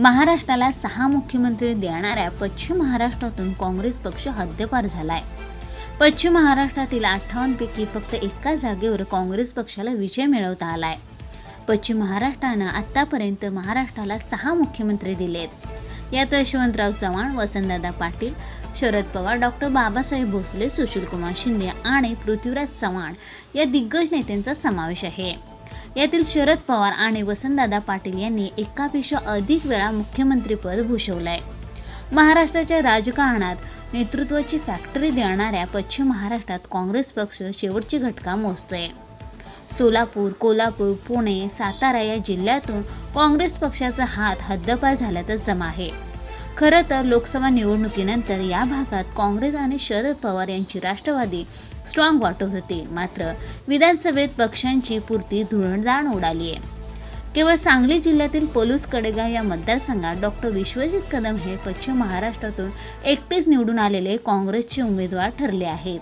महाराष्ट्राला सहा मुख्यमंत्री देणाऱ्या पश्चिम महाराष्ट्रातून काँग्रेस पक्ष हद्दपार झालाय. पश्चिम महाराष्ट्रातील अठ्ठावन्नपैकी फक्त एका जागेवर काँग्रेस पक्षाला विजय मिळवता आलाय. पश्चिम महाराष्ट्रानं आत्तापर्यंत महाराष्ट्राला सहा मुख्यमंत्री दिलेत. यात यशवंतराव चव्हाण वसंतदादा पाटील शरद पवार डॉक्टर बाबासाहेब भोसले सुशीलकुमार शिंदे आणि पृथ्वीराज चव्हाण या दिग्गज नेत्यांचा समावेश आहे. यातील शरद पवार आणि वसंतदादा पाटील यांनी एकापेक्षा अधिक वेळा मुख्यमंत्रीपद भूषवलंय. महाराष्ट्राच्या राजकारणात नेतृत्वाची फॅक्टरी देणाऱ्या पश्चिम महाराष्ट्रात काँग्रेस पक्ष शेवटची घटका मोजतोय. सोलापूर कोल्हापूर पुणे सातारा या जिल्ह्यातून काँग्रेस पक्षाचा हात हद्दपार झाल्यातच जमा आहे. खरं तर लोकसभा निवडणुकीनंतर या भागात काँग्रेस आणि शरद पवार यांची राष्ट्रवादी स्ट्रॉंग वाटत होती. मात्र विधानसभेत पक्षांची पुरती धुळणदाण उडाली आहे. केवळ सांगली जिल्ह्यातील पोलूस कडेगाव या मतदारसंघात डॉक्टर विश्वजित कदम हे पश्चिम महाराष्ट्रातून एकटेच निवडून आलेले काँग्रेसचे उमेदवार ठरले आहेत.